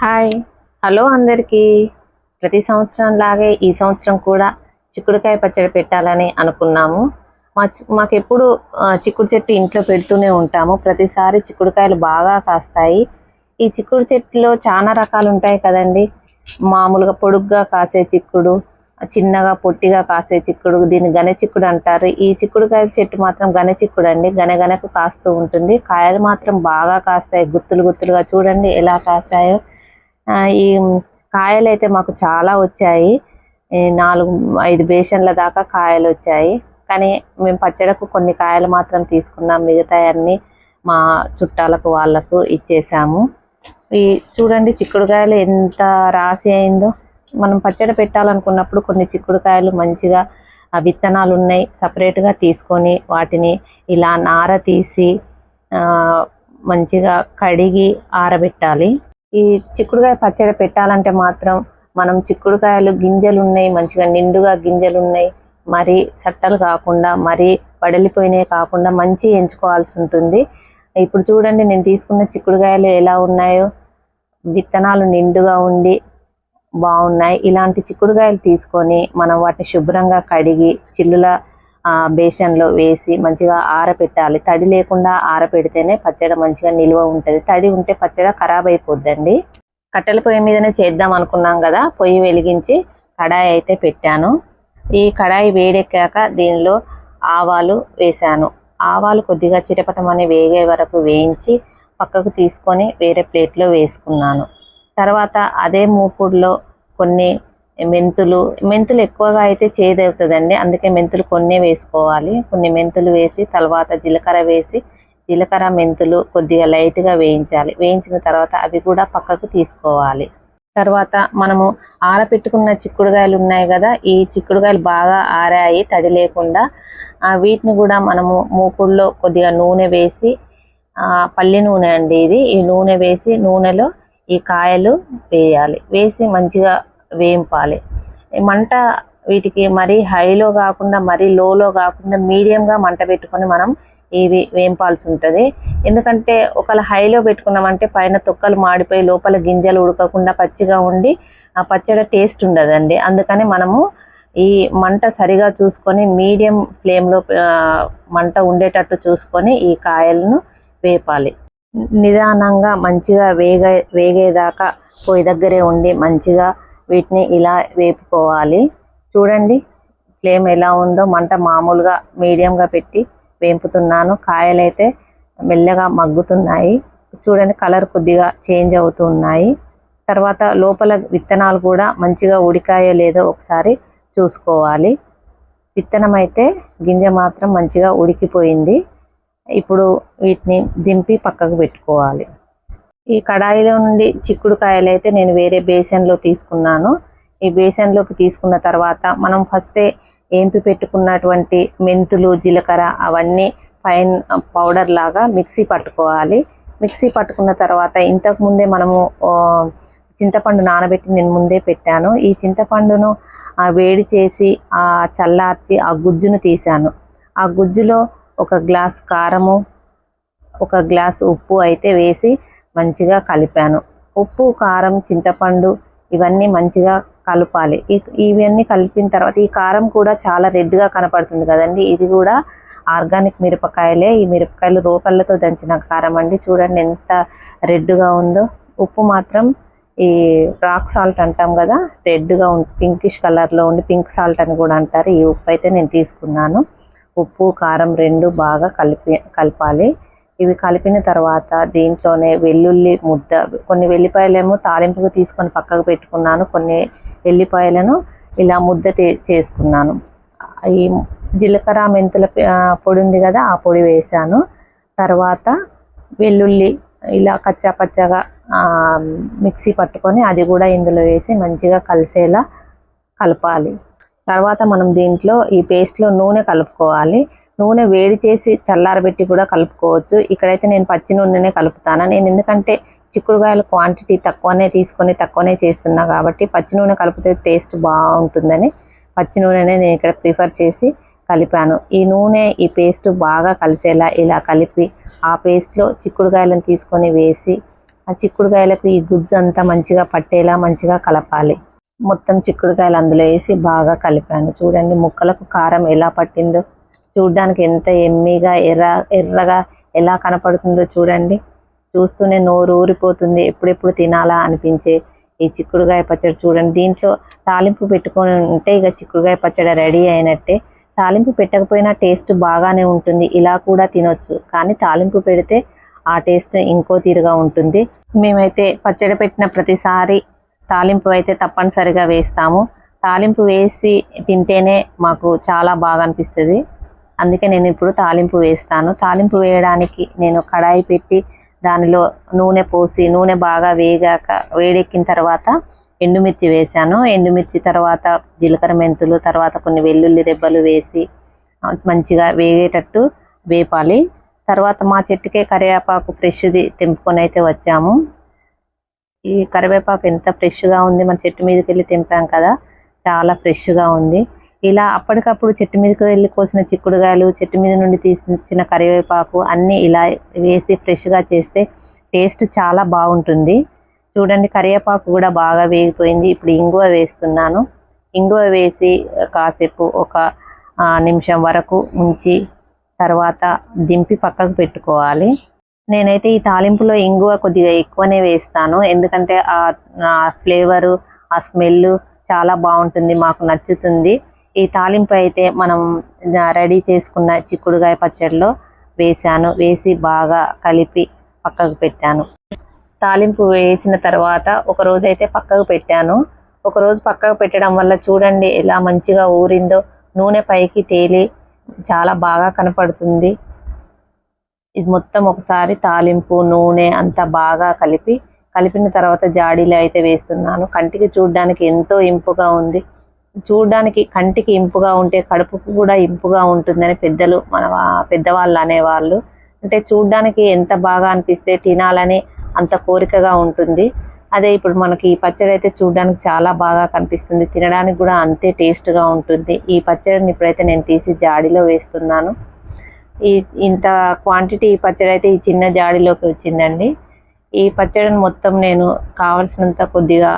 Hi. Hello అందరికీ. ప్రతి సంవత్సరం లాగే ఈ సంవత్సరం కూడా చిక్కుడుకాయ పచ్చడి పెట్టాలని అనుకున్నాము. మా మాకు ఎప్పుడు చిక్కుడు చెట్టు ఇంట్లో పెడుతూనే ఉంటాము. ప్రతిసారి చిక్కుడుకాయలు బాగా కాస్తాయి. ఈ చిక్కుడు చెట్టులో చాలా రకాలు ఉంటాయి కదండి. మామూలుగా పొడుగ్గా కాసే చిక్కుడు చిన్నగా పొట్టిగా కాసే చిక్కుడు దీన్ని గనె చిక్కుడు అంటారు. ఈ చిక్కుడుకాయ చెట్టు మాత్రం గనె చిక్కుడు అండి గనగనకు కాస్తూ ఉంటుంది. కాయలు మాత్రం బాగా కాస్తాయి. గుత్తులు గుత్తులుగా చూడండి ఎలా కాస్తాయో. ఈ కాయలు అయితే మాకు చాలా వచ్చాయి. నాలుగు ఐదు బేషన్ల దాకా కాయలు వచ్చాయి. కానీ మేము పచ్చడకు కొన్ని కాయలు మాత్రం తీసుకున్నాం. మిగతా అన్నీ మా చుట్టాలకు వాళ్ళకు ఇచ్చేసాము. ఈ చూడండి చిక్కుడుకాయలు ఎంత రాసి అయిందో. మనం పచ్చడి పెట్టాలనుకున్నప్పుడు కొన్ని చిక్కుడుకాయలు మంచిగా ఆ విత్తనాలు ఉన్నాయి. సపరేట్గా తీసుకొని వాటిని ఇలా నార తీసి మంచిగా కడిగి ఆరబెట్టాలి. ఈ చిక్కుడుకాయ పచ్చడి పెట్టాలంటే మాత్రం మనం చిక్కుడుకాయలు గింజలు ఉన్నాయి మంచిగా నిండుగా గింజలు ఉన్నాయి మరి సట్టలు కాకుండా మరి పడలిపోయినవి కాకుండా మంచి ఎంచుకోవాల్సి ఉంటుంది. ఇప్పుడు చూడండి నేను తీసుకున్న చిక్కుడుకాయలు ఎలా ఉన్నాయో. విత్తనాలు నిండుగా ఉండి బాగున్నాయి. ఇలాంటి చిక్కుడుకాయలు తీసుకొని మనం వాటిని శుభ్రంగా కడిగి చిల్లుల బేసన్లో వేసి మంచిగా ఆరబెట్టాలి తడి లేకుండా ఆరబెడితేనే పచ్చడి మంచిగా నిల్వ ఉంటుంది. తడి ఉంటే పచ్చడి ఖరాబ్ అయిపోద్దండి. కట్టెల పొయ్యి మీదనే చేద్దాం అనుకున్నాం కదా పొయ్యి వెలిగించి కడాయి అయితే పెట్టాను. ఈ కడాయి వేడెక్కాక దీనిలో ఆవాలు వేశాను. ఆవాలు కొద్దిగా చిటపటమని వేగే వరకు వేయించి పక్కకు తీసుకొని వేరే ప్లేట్లో వేసుకున్నాను. తర్వాత అదే మూకుడులో కొన్ని మెంతులు మెంతులు ఎక్కువగా అయితే చేదవుతుందండి. అందుకే మెంతులు కొన్ని వేసుకోవాలి. కొన్ని మెంతులు వేసి తర్వాత జీలకర్ర వేసి జీలకర్ర మెంతులు కొద్దిగా లైట్గా వేయించాలి. వేయించిన తర్వాత అవి కూడా పక్కకు తీసుకోవాలి. తర్వాత మనము ఆరపెట్టుకున్న చిక్కుడుగాయలు ఉన్నాయి కదా ఈ చిక్కుడుగాయలు బాగా ఆరాయి తడి లేకుండా ఆ, వీటిని కూడా మనము మూకుడులో కొద్దిగా నూనె వేసి పల్లి నూనె అండి ఇది. ఈ నూనె వేసి నూనెలో ఈ కాయలు వేయాలి. వేసి మంచిగా వేయింపాలి. మంట వీటికి మరీ హైలో కాకుండా మరీ లోలో కాకుండా మీడియంగా మంట పెట్టుకొని మనం ఇవి వేయింపాల్సి ఉంటుంది. ఎందుకంటే ఒకవేళ హైలో పెట్టుకున్నామంటే పైన తొక్కలు మాడిపోయి లోపల గింజలు ఉడకకుండా పచ్చిగా ఉండి ఆ పచ్చడి టేస్ట్ ఉండదండి. అందుకని మనము ఈ మంట సరిగా చూసుకొని మీడియం ఫ్లేమ్లో మంట ఉండేటట్టు చూసుకొని ఈ కాయలను వేపాలి. నిదానంగా మంచిగా వేగ వేగేదాకా పొయ్యి దగ్గరే ఉండి మంచిగా వీటిని ఇలా వేపుకోవాలి. చూడండి ఫ్లేమ్ ఎలా ఉందో. మంట మామూలుగా మీడియంగా పెట్టి వేపుతున్నాను. కాయలైతే మెల్లగా మగ్గుతున్నాయి. చూడండి కలర్ కొద్దిగా చేంజ్ అవుతున్నాయి తర్వాత లోపల విత్తనాలు కూడా మంచిగా ఉడికాయో లేదో ఒకసారి చూసుకోవాలి. విత్తనం అయితే గింజ మాత్రం మంచిగా ఉడికిపోయింది. ఇప్పుడు వీటిని దింపి పక్కకు పెట్టుకోవాలి. ఈ కడాయిలో నుండి చిక్కుడుకాయలు అయితే నేను వేరే బేసన్లో తీసుకున్నాను. ఈ బేసన్లోకి తీసుకున్న తర్వాత మనం ఫస్టే ఏంపి పెట్టుకున్నటువంటి మెంతులు జీలకర్ర అవన్నీ ఫైన్ పౌడర్ లాగా మిక్సీ పట్టుకోవాలి. మిక్సీ పట్టుకున్న తర్వాత ఇంతకు ముందే మనము చింతపండు నానబెట్టి నేను ముందే పెట్టాను. ఈ చింతపండును వేడి చేసి ఆ చల్లార్చి ఆ గుజ్జును తీశాను ఆ గుజ్జులో ఒక గ్లాస్ కారము ఒక గ్లాస్ ఉప్పు అయితే వేసి మంచిగా కలిపాను. ఉప్పు కారం చింతపండు ఇవన్నీ మంచిగా కలపాలి. ఇవన్నీ కలిపిన తర్వాత ఈ కారం కూడా చాలా రెడ్గా కనపడుతుంది కదండి. ఇది కూడా ఆర్గానిక్ మిరపకాయలే. ఈ మిరపకాయలు రోకళ్ళతో దంచిన కారం అండి. చూడండి ఎంత రెడ్గా ఉందో. ఉప్పు మాత్రం ఈ రాక్ సాల్ట్ అంటాం కదా రెడ్గా ఉండి పింకిష్ కలర్లో ఉండి పింక్ సాల్ట్ అని కూడా అంటారు. ఈ ఉప్పు అయితే నేను తీసుకున్నాను. ఉప్పు కారం రెండు బాగా కలిపి కలపాలి. ఇవి కలిపిన తర్వాత దీంట్లోనే వెల్లుల్లి ముద్ద కొన్ని వెల్లిపాయలేమో తాలింపుకు తీసుకొని పక్కకు పెట్టుకున్నాను కొన్ని వెల్లిపాయలను ఇలా ముద్ద చేసుకున్నాను. ఈ జీలకర్ర మెంతుల పొడి ఉంది కదా ఆ పొడి వేసాను తర్వాత వెల్లుల్లి ఇలా కచ్చా పచ్చగా మిక్సీ పట్టుకొని అది కూడా ఇందులో వేసి మంచిగా కలిసేలా కలపాలి. తర్వాత మనం దీంట్లో ఈ పేస్ట్లో నూనె కలుపుకోవాలి. నూనె వేడి చేసి చల్లారబెట్టి కూడా కలుపుకోవచ్చు. ఇక్కడైతే నేను పచ్చి నూనెనే కలుపుతాను. నేను ఎందుకంటే చిక్కుడుకాయల క్వాంటిటీ తక్కువనే తీసుకొని తక్కువనే చేస్తున్నా కాబట్టి పచ్చి నూనె కలిపితే టేస్ట్ బాగుంటుందని పచ్చి నూనెనే నేను ఇక్కడ ప్రిఫర్ చేసి కలిపాను. ఈ నూనె ఈ పేస్ట్ బాగా కలిసేలా ఇలా కలిపి ఆ పేస్ట్లో చిక్కుడుకాయలను తీసుకొని వేసి ఆ చిక్కుడుకాయలకు ఈ గుజ్జు అంతా మంచిగా పట్టేలా మంచిగా కలపాలి. మొత్తం చిక్కుడుకాయలు అందులో వేసి బాగా కలిపాను. చూడండి ముక్కలకు కారం ఎలా పట్టిందో. చూడడానికి ఎంత ఎమ్మిగా ఎర్ర ఎర్రగా ఎలా కనపడుతుందో చూడండి. చూస్తూనే నోరు ఊరిపోతుంది. ఎప్పుడెప్పుడు తినాలా అనిపించే ఈ చిక్కుడుకాయ పచ్చడి చూడండి. దీంట్లో తాలింపు పెట్టుకొని ఉంటే ఇక చిక్కుడుకాయ పచ్చడి రెడీ అయినట్టే. తాలింపు పెట్టకపోయినా టేస్ట్ బాగానే ఉంటుంది. ఇలా కూడా తినొచ్చు. కానీ తాలింపు పెడితే ఆ టేస్ట్ ఇంకో తీరుగా ఉంటుంది. మేమైతే పచ్చడి పెట్టిన ప్రతిసారి తాలింపు అయితే తప్పనిసరిగా వేస్తాము. తాలింపు వేసి తింటేనే మాకు చాలా బాగా అనిపిస్తుంది. అందుకే నేను ఇప్పుడు తాలింపు వేస్తాను. తాలింపు వేయడానికి నేను కడాయి పెట్టి దానిలో నూనె పోసి నూనె బాగా వేగాక వేడెక్కిన తర్వాత ఎండుమిర్చి వేసాను ఎండుమిర్చి తర్వాత జీలకర్ర మెంతులు తర్వాత కొన్ని వెల్లుల్లి రెబ్బలు వేసి మంచిగా వేగేటట్టు వేపాలి. తర్వాత మా చెట్టుకే కరివేపాకు ఫ్రెష్ది తెంపుకొని అయితే వచ్చాము. ఈ కరివేపాకు ఎంత ఫ్రెష్గా ఉంది మన చెట్టు మీదకి వెళ్ళి తెంపాం కదా చాలా ఫ్రెష్గా ఉంది. ఇలా అప్పటికప్పుడు చెట్టు మీదకి వెళ్ళి కోసిన చిక్కుడుగాయలు చెట్టు మీద నుండి తీసిన కరివేపాకు అన్నీ ఇలా వేసి ఫ్రెష్గా చేస్తే టేస్ట్ చాలా బాగుంటుంది. చూడండి కరివేపాకు కూడా బాగా వేగిపోయింది. ఇప్పుడు ఇంగువ వేస్తున్నాను. ఇంగువ వేసి కాసేపు ఒక నిమిషం వరకు ఉంచి తర్వాత దింపి పక్కకు పెట్టుకోవాలి. నేనైతే ఈ తాలింపులో ఇంగువ కొద్దిగా ఎక్కువనే వేస్తాను. ఎందుకంటే ఆ ఫ్లేవరు ఆ స్మెల్ చాలా బాగుంటుంది మాకు నచ్చుతుంది. ఈ తాలింపు అయితే మనం రెడీ చేసుకున్న చిక్కుడుగాయ పచ్చడిలో వేసాను వేసి బాగా కలిపి పక్కకు పెట్టాను. తాలింపు వేసిన తర్వాత ఒక రోజు అయితే పక్కకు పెట్టాను. ఒక రోజు పక్కకు పెట్టడం వల్ల చూడండి ఎలా మంచిగా ఊరిందో. నూనె పైకి తేలి చాలా బాగా కనపడుతుంది. ఇది మొత్తం ఒకసారి తాలింపు నూనె అంతా బాగా కలిపి కలిపిన తర్వాత జాడీలు అయితే వేస్తున్నాను. కంటికి చూడడానికి ఎంతో ఇంపుగా ఉంది. చూడడానికి కంటికి ఇంపుగా ఉంటే కడుపుకు కూడా ఇంపుగా ఉంటుందని పెద్దలు మన పెద్దవాళ్ళు అనేవాళ్ళు. అంటే చూడడానికి ఎంత బాగా అనిపిస్తే తినాలని అంత కోరికగా ఉంటుంది. అదే ఇప్పుడు మనకి ఈ పచ్చడి అయితే చూడడానికి చాలా బాగా కనిపిస్తుంది. తినడానికి కూడా అంతే టేస్ట్గా ఉంటుంది. ఈ పచ్చడిని ఇప్పుడైతే నేను తీసి జాడీలో వేస్తున్నాను. ఈ ఇంత క్వాంటిటీ ఈ పచ్చడి అయితే ఈ చిన్న జాడీలోకి వచ్చిందండి. ఈ పచ్చడిని మొత్తం నేను కావలసినంత కొద్దిగా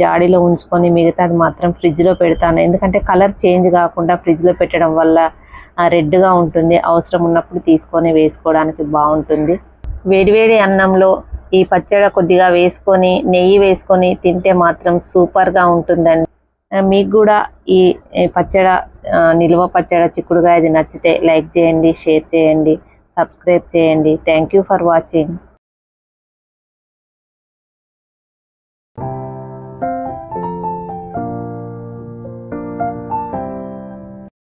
జాడీలో ఉంచుకొని మిగతాది మాత్రం ఫ్రిడ్జ్లో పెడతాను. ఎందుకంటే కలర్ చేంజ్ కాకుండా ఫ్రిడ్జ్లో పెట్టడం వల్ల రెడ్గా ఉంటుంది. అవసరం ఉన్నప్పుడు తీసుకొని వేసుకోవడానికి బాగుంటుంది. వేడివేడి అన్నంలో ఈ పచ్చడి కొద్దిగా వేసుకొని నెయ్యి వేసుకొని తింటే మాత్రం సూపర్గా ఉంటుందండి. మీకు కూడా ఈ పచ్చడ నిల్వ పచ్చడ చిక్కుడుగా ఇది నచ్చితే లైక్ చేయండి షేర్ చేయండి సబ్స్క్రైబ్ చేయండి. Thank you for watching.